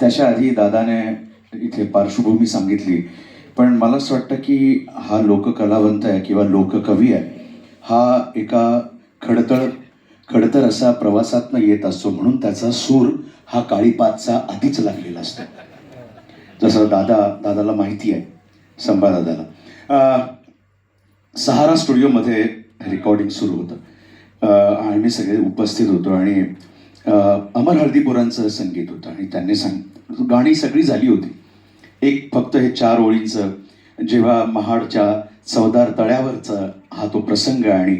त्याच्या आधी दादाने इथे पार्श्वभूमी सांगितली. पण मला असं वाटतं की हा लोककलावंत आहे किंवा लोककवी आहे हा एका खडतळ खडतर असा प्रवासातनं येत असतो म्हणून त्याचा सूर हा काळीपातचा आधीच लागलेला असतो. जसं दादा दादाला माहिती आहे संभा दादाला. सहारा स्टुडिओमध्ये रेकॉर्डिंग सुरू होतं. आम्ही आणि मी सगळे उपस्थित होतो आणि अमर हळदीपुरांचं संगीत होतं आणि त्यांनी सांग गाणी सगळी झाली होती. एक फक्त हे चार ओळींचं जेव्हा महाडच्या चवदार तळ्यावरचा हा तो प्रसंग आणि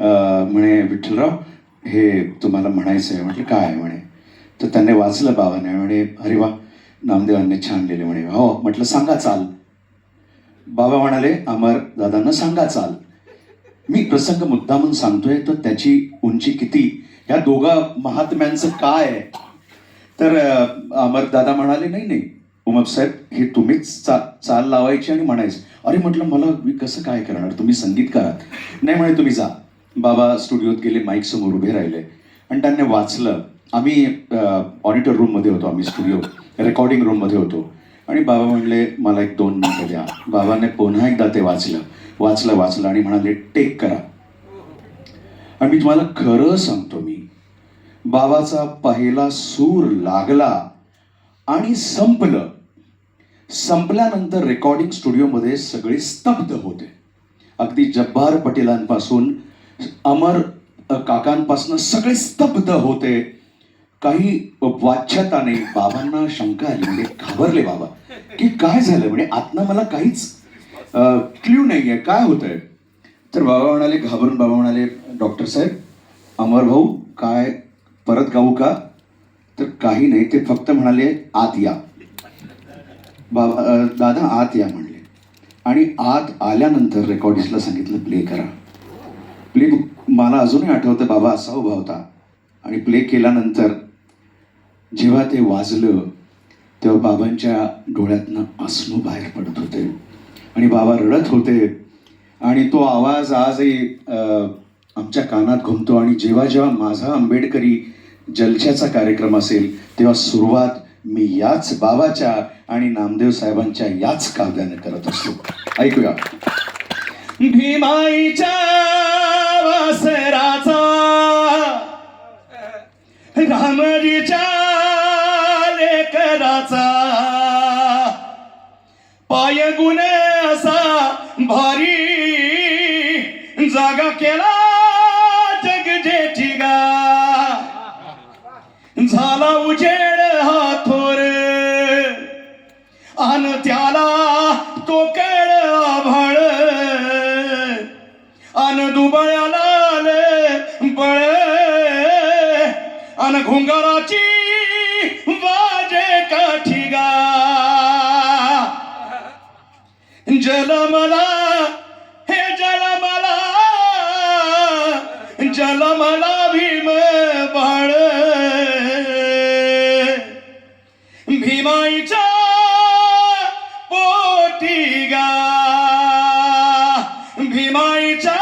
म्हणे विठ्ठलराव हे तुम्हाला म्हणायचं आहे म्हटलं काय आहे? म्हणे. तर त्यांनी वाचलं बाबाने म्हणे अरे वा नामदेवांनी छान लिहिले म्हणे. हो. म्हटलं सांगा चाल. बाबा म्हणाले अमर दादांना सांगा चाल. मी प्रसंग मुद्दामून सांगतोय तर त्याची उंची किती ह्या दोघा महात्म्यांचं काय? आहे तर अमर दादा म्हणाले नाही नाही उमप साहेब हे तुम्हीच चा चाल लावायची आणि म्हणायचं. अरे म्हटलं मला मी कसं काय करणार? तुम्ही संगीत करा. नाही म्हणे तुम्ही जा. बाबा स्टुडिओत गेले माईक समोर उभे राहिले आणि त्यांनी वाचलं. आम्ही ऑडिटर रूममध्ये होतो आम्ही स्टुडिओ रेकॉर्डिंग रूममध्ये होतो. आणि बाबा म्हणले मला एक दोन मिनटं द्या. बाबाने पुन्हा एकदा ते वाचलं. वाचलं वाचलं आणि म्हणाले टेक करा. आणि मी तुम्हाला खरं सांगतो मी. बाबाचा पहिला सूर लागला आणि संपलं. संपल्यानंतर रेकॉर्डिंग स्टुडिओमध्ये सगळे स्तब्ध होते. अगदी जब्बार पटेलांपासून अमर काकांपासून सगळे स्तब्ध होते. काही वाच्यताने बाबांना शंका आली. म्हणजे घाबरले बाबा. की काय झालं? म्हणजे आत्ता मला काहीच क्ल्यू नाही आहे काय होतंय? तर बाबा म्हणाले घाबरून बाबा म्हणाले डॉक्टर साहेब अमर भाऊ काय परत गाऊ का? तर काही नाही ते फक्त म्हणाले आत या. बाबा दादा आत या म्हणले. आणि आत आल्यानंतर रेकॉर्डिस्टला सांगितलं प्ले करा. प्ले मला अजूनही आठवतं बाबा असा उभा होता. आणि प्ले केल्यानंतर जेव्हा ते वाजलं तेव्हा बाबांच्या डोळ्यातनं अश्रू बाहेर पडत होते. आणि बाबा रडत होते. आणि तो आवाज आजही आमच्या कानात घुमतो आणि जेव्हा जेव्हा माझा आंबेडकरी जलशाचा कार्यक्रम असेल तेव्हा सुरुवात मी याच बाबाच्या आणि नामदेव साहेबांच्या याच काव्याने करत असतो. ऐकूया. भीमाईच्या वासराचा रामजीच्या लेकराचा पाय गुणे असा भारी जागा केला जग जेठीगा झाला उजेड हा थोर. आन त्याला तो कळ आभाळ. आन दुबळ्याला आलं बळ. अन घुंगाराची वा जलमला हे जलमला जलमला भीम बाळ. भीमाईच्या पोटी गा. भीमाईच्या